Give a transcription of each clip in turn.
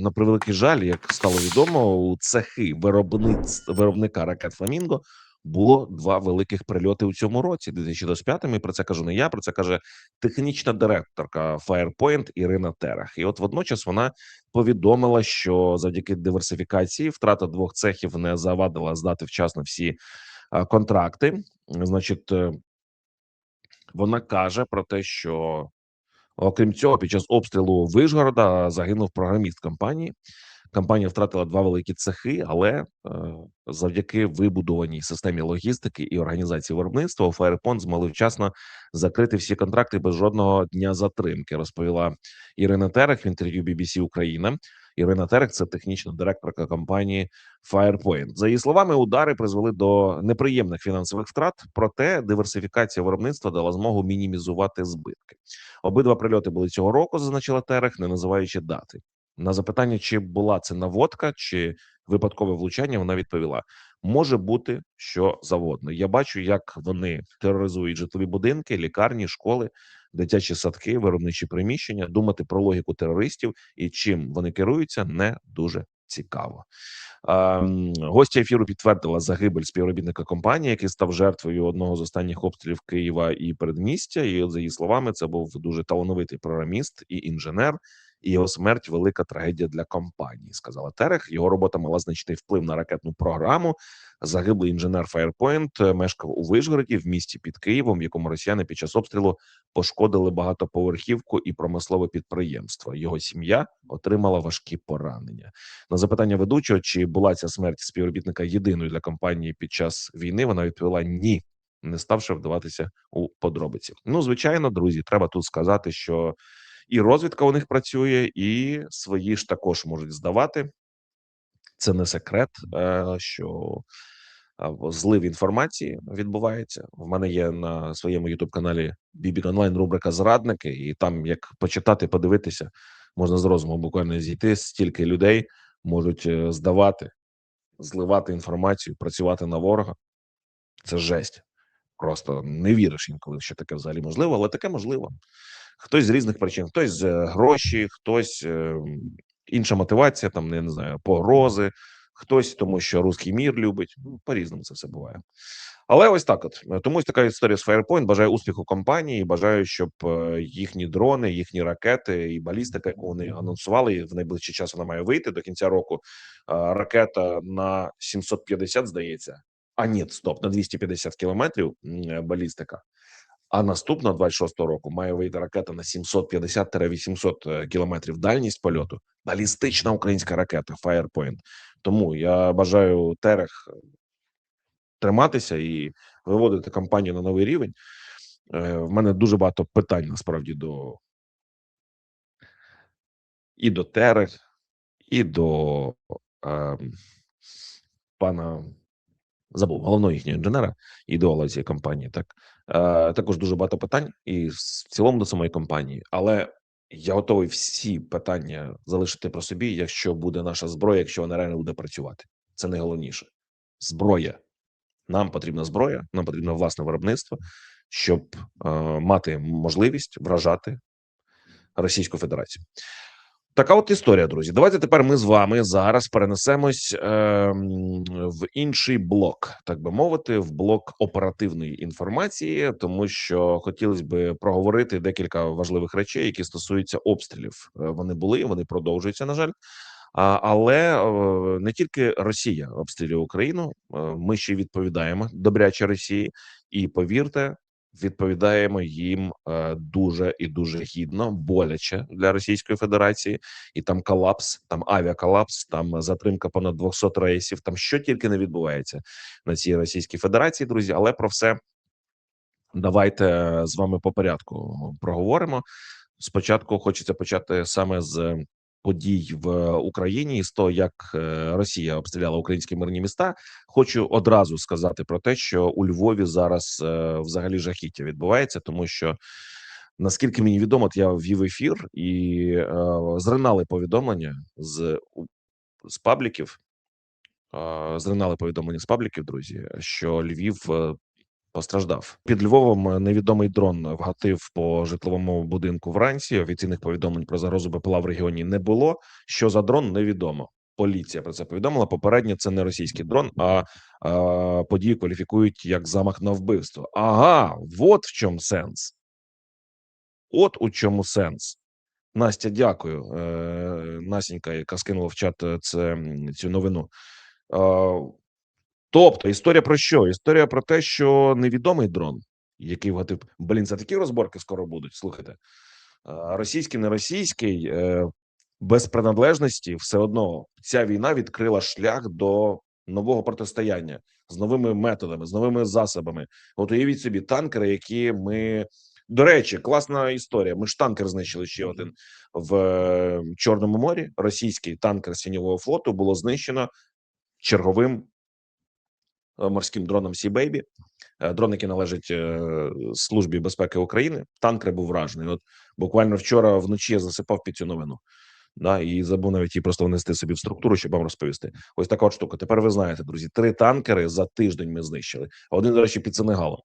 На превеликий жаль, як стало відомо, у цехи виробниць виробника ракет Фламінго було два великих прильоти у цьому році, 2025 І про це кажу не я. Про це каже технічна директорка Firepoint Ірина Терах. І от водночас вона повідомила, що завдяки диверсифікації втрата двох цехів не завадила здати вчасно всі контракти. Значить, е, вона каже про те, що Окрім цього, під час обстрілу Вишгорода загинув програміст компанії. Компанія втратила два великі цехи, але е, завдяки вибудованій системі логістики і організації виробництва у Firepoint змогли вчасно закрити всі контракти без жодного дня затримки. Розповіла Ірина Терех в інтерв'ю BBC Україна. Ірина Терех це технічна директорка компанії Firepoint. За її словами, удари призвели до неприємних фінансових втрат. Проте диверсифікація виробництва дала змогу мінімізувати збитки. Обидва прильоти були цього року, зазначила Терех, не називаючи дати. На запитання, чи була це наводка, чи випадкове влучання, вона відповіла: може бути що завгодно. Я бачу, як вони тероризують житлові будинки, лікарні, школи, дитячі садки, виробничі приміщення. Думати про логіку терористів і чим вони керуються, не дуже цікаво. А, м, Гостя ефіру підтвердила загибель співробітника компанії, який став жертвою одного з останніх обстрілів Києва і передмістя. І за її словами, це був дуже талановитий програміст і інженер. І його смерть велика трагедія для компанії, сказала Терех. Його робота мала значний вплив на ракетну програму. Загиблий інженер е, мешкав у Вишгороді в місті під Києвом, в якому росіяни під час обстрілу пошкодили багатоповерхівку і промислове підприємство. Його сім'я отримала важкі поранення. На запитання ведучого, чи була ця смерть співробітника єдиною для компанії під час війни, вона відповіла ні, не ставши вдаватися у подробиці. Ну, звичайно, друзі, треба тут сказати, що і розвідка у них працює, і свої ж також можуть здавати. Це не секрет, е, що злив інформації відбувається. В мене є на своєму youtube каналі Бібік Онлайн рубрика Зрадники, і там як почитати, подивитися, можна з розуму буквально зійти. Стільки людей можуть е, здавати, зливати інформацію, працювати на ворога. Це жесть. Просто не віриш інколи, що таке взагалі можливо, але таке можливо. Хтось з різних причин, хтось з е, гроші, хтось е, інша мотивація, там не знаю, погрози, хтось тому, що русський мір любить. Ну, по-різному це все буває. Але ось так, от Е, тому така історія з Firepoint. Бажаю успіху компанії. Бажаю, щоб їхні дрони, їхні ракети і балістика, яку вони анонсували, в найближчий час вона має вийти до кінця року. Ракета на 750, здається. А ні, стоп, на 250 кілометрів балістика. А наступного 26-го року має вийти ракета на 750-800 е, кілометрів дальність польоту. Балістична українська ракета Firepoint. Тому я бажаю Терех триматися і виводити компанію на новий рівень. Е, В мене дуже багато питань насправді до і до Терех, і до е, пана забув головного їхнього інженера, ідеола цієї компанії. Так е, також дуже багато питань, і в цілому до самої компанії. Але я готовий всі питання залишити про собі, якщо буде наша зброя, якщо вона реально буде працювати. Це найголовніше. Зброя. Нам потрібна зброя, нам потрібно власне виробництво, щоб е, мати можливість вражати Російську Федерацію. Така от історія, друзі. Давайте тепер ми з вами зараз перенесемось е, в інший блок, так би мовити, в блок оперативної інформації, тому що хотілося б проговорити декілька важливих речей, які стосуються обстрілів. Е, Вони були, вони продовжуються, на жаль. Але не тільки Росія обстрілює Україну, е, ми ще відповідаємо добряче Росії, і повірте, відповідаємо їм е, дуже і дуже гідно, боляче для Російської Федерації, і там колапс, там авіаколапс, там затримка понад 200 рейсів. Там що тільки не відбувається на цій Російській Федерації, друзі. Але про все давайте з вами по порядку проговоримо. Спочатку хочеться почати саме з подій в Україні з того, як е, Росія обстріляла українські мирні міста. Хочу одразу сказати про те, що у Львові зараз е, взагалі жахіття відбувається, тому що наскільки мені відомо, я ввів ефір і е, зринали повідомлення з з пабліків. е, Зринали повідомлення з пабліків, друзі, що Львів е, постраждав під Львовом. е, Невідомий дрон вгатив по житловому будинку вранці. Офіційних повідомлень про загрозу БПЛА в регіоні не було. Що за дрон, невідомо. Поліція про це повідомила. Попередньо це не російський дрон, а, а подію кваліфікують як замах на вбивство. Ага, от в чому сенс. От у чому сенс. Настя, дякую. Е, Насінька, яка скинула в чат е, це цю новину. Е, тобто, історія про що? Історія про те, що невідомий дрон, який вгатив. Блін, це такі розборки скоро будуть. Слухайте, російський, не російський, е, без приналежності, все одно ця війна відкрила шлях до нового протистояння з новими методами, з новими засобами. От уявіть собі танкери, які ми. До речі, класна історія. Ми ж танкер знищили ще один в е, Чорному морі. Російський танкер Сіньового флоту було знищено черговим морським дроном Сі Бейбі. Дрон, який належить е, службі безпеки України. Танкер був вражений. От буквально вчора вночі я засипав під цю новину. Да, і забув навіть її просто внести собі в структуру, щоб вам розповісти. Ось така от штука. Тепер ви знаєте, друзі, три танкери за тиждень ми знищили. Один, до речі, під Сенегалом.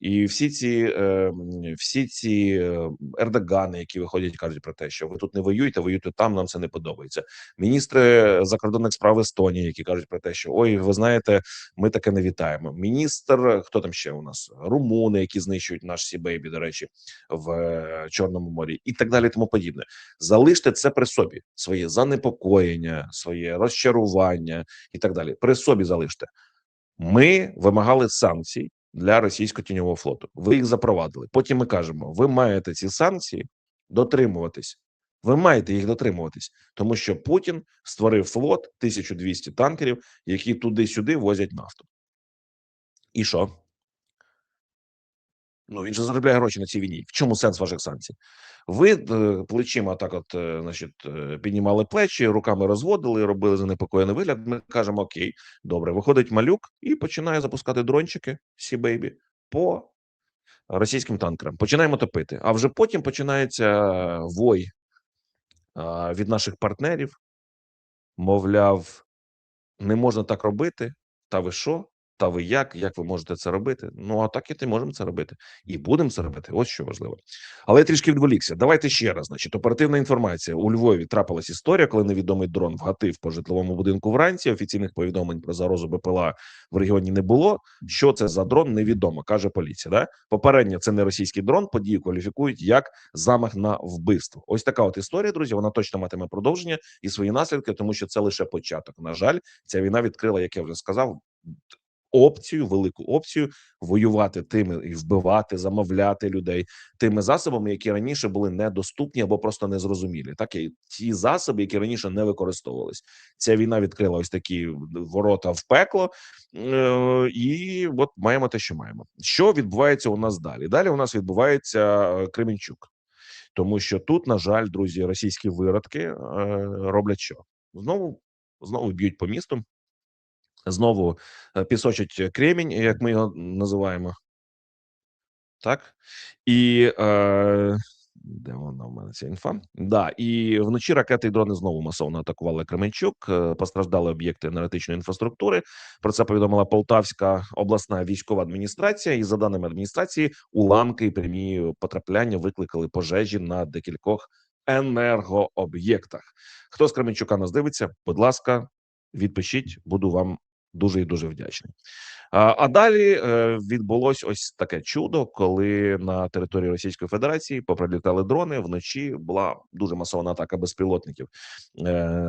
І всі ці е, всі ці е, ердогани, які виходять, кажуть про те, що ви тут не воюєте, воюєте там. Нам це не подобається. Міністри закордонних справ Естонії, які кажуть про те, що ой, ви знаєте, ми таке не вітаємо. Міністр, хто там ще у нас? Румуни, які знищують наш Сібейбі, до речі, в е, Чорному морі, і так далі, тому подібне. Залиште це при собі, своє занепокоєння, своє розчарування і так далі. При собі залиште. Ми вимагали санкцій для російського тіньового флоту. Ви їх запровадили. Потім ми кажемо: ви маєте ці санкції дотримуватись. Ви маєте їх дотримуватись, тому що Путін створив флот 1200 танкерів, які туди-сюди возять нафту. І що? Ну він же заробляє гроші на цій війні. В чому сенс ваших санкцій? Ви е, плечима так, от, е, значить, е, піднімали плечі, руками розводили, робили занепокоєний вигляд. Ми кажемо: Окей, добре, виходить малюк і починає запускати дрончики Сі Бейбі по російським танкерам. Починаємо топити. А вже потім починається вой від наших партнерів. Мовляв, не можна так робити. Та ви що? Та ви як? Як ви можете це робити? Ну а так і ти можемо це робити, і будемо це робити. Ось що важливо. Але я трішки відволікся. Давайте ще раз. Значить, оперативна інформація у Львові трапилась історія, коли невідомий дрон вгатив по житловому будинку вранці. Офіційних повідомлень про загрозу БПЛА в регіоні не було. Що це за дрон? Невідомо, каже поліція. Да? Попередньо це не російський дрон. Подію кваліфікують як замах на вбивство. Ось така от історія, друзі. Вона точно матиме продовження і свої наслідки, тому що це лише початок. На жаль, ця війна відкрила, як я вже сказав, опцію, велику опцію воювати тими і вбивати, замовляти людей тими засобами, які раніше були недоступні або просто незрозумілі. Так і ті засоби, які раніше не використовувались. Ця війна відкрила ось такі ворота в пекло, е, і от маємо те, що маємо. Що відбувається у нас далі? Далі у нас відбувається е, Кременчук, тому що тут, на жаль, друзі, російські виродки е, роблять що знову знову б'ють по місту. Знову е, пісочать кремінь, як ми його називаємо. Так. І е, де вона в мене ця інфа? Да, і вночі ракети і дрони знову масовно атакували Кременчук. е, Постраждали об'єкти енергетичної інфраструктури. Про це повідомила Полтавська обласна військова адміністрація. І за даними адміністрації, уламки і прямі потрапляння викликали пожежі на декількох енергооб'єктах. Хто з Кременчука нас дивиться? Будь ласка, відпишіть, буду вам дуже і дуже вдячний. А, далі е, відбулось ось таке чудо, коли на території Російської Федерації поприлітали дрони. Вночі була дуже масована атака безпілотників е,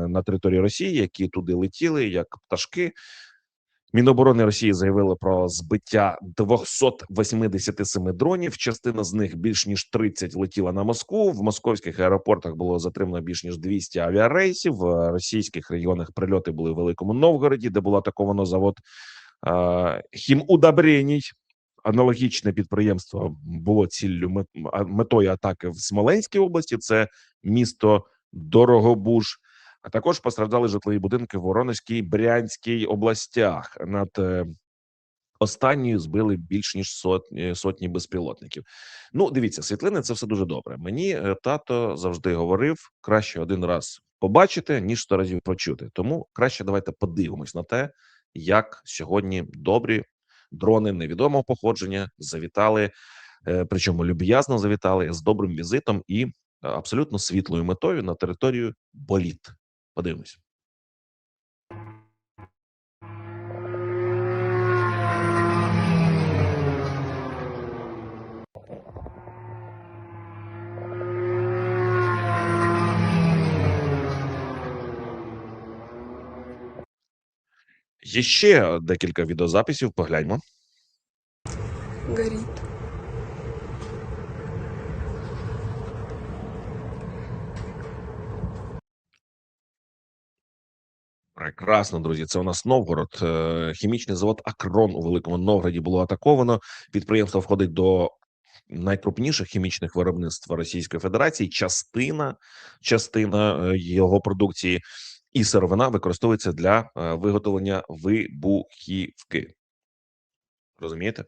на території Росії, які туди летіли як пташки. Міноборони Росії заявили про збиття 287 дронів. Частина з них більш ніж 30 летіла на Москву. В московських аеропортах було затримано більш ніж 200 авіарейсів. В російських регіонах прильоти були в Великому Новгороді, де було атаковано завод е, хімудобреній. Аналогічне підприємство було ціллю мет- метою атаки в Смоленській області. Це місто Дорогобуж. А також постраждали житлові будинки в Воронезькій Брянській областях. Над е, останньою збили більш ніж сотні, сотні безпілотників. Ну, дивіться, світлини це все дуже добре. Мені е, тато завжди говорив: краще один раз побачити, ніж сто разів почути. Тому краще давайте подивимось на те, як сьогодні добрі дрони невідомого походження завітали, е, причому люб'язно завітали з добрим візитом і е, абсолютно світлою метою на територію боліт. Подивимось. Є декілька відеозаписів. Погляньмо. горит. Прекрасно, друзі. Це у нас Новгород. Е, Хімічний завод Акрон у Великому Новгороді було атаковано. Підприємство входить до найкрупніших хімічних виробництв Російської Федерації. Частина частина е, його продукції і сировина використовується для е, виготовлення вибухівки. Розумієте?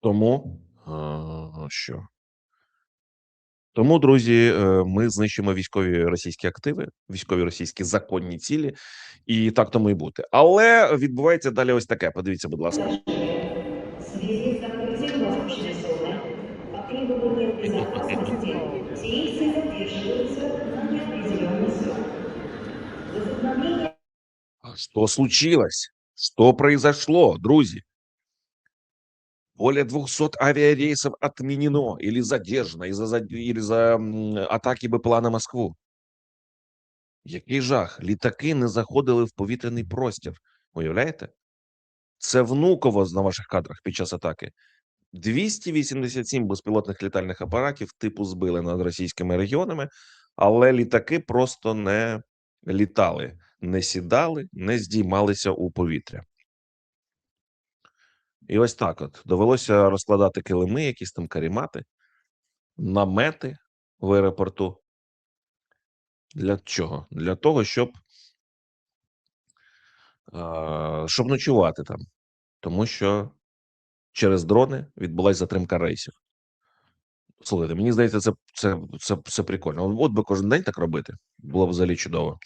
Тому що? Тому, друзі, е, ми знищимо військові російські активи, військові російські законні цілі, і так тому і бути. Але відбувається далі ось таке. Подивіться, будь ласка. В связи с закрытием воздушной зоны по требованию безопасности действия задерживаются на неопределенный срок. Возобновление А Что случилось? Что произошло, друзі? Более 200 авиарейсов отменено или задержано из-за или за атаки БПЛА на Москву. Який жах? Літаки не заходили в повітряний простір. Уявляєте? Це внуково на ваших кадрах під час атаки. 287 безпілотних літальних апаратів типу збили над російськими регіонами, але літаки просто не літали, не сідали, не здіймалися у повітря. І ось так от довелося розкладати килими, якісь там карімати, намети в аеропорту. Для чого? Для того, щоб, щоб ночувати там. Тому що через дрони відбулася затримка рейсів. Слухайте, мені здається, це, це, це, це прикольно. От би кожен день так робити. Було б взагалі чудово.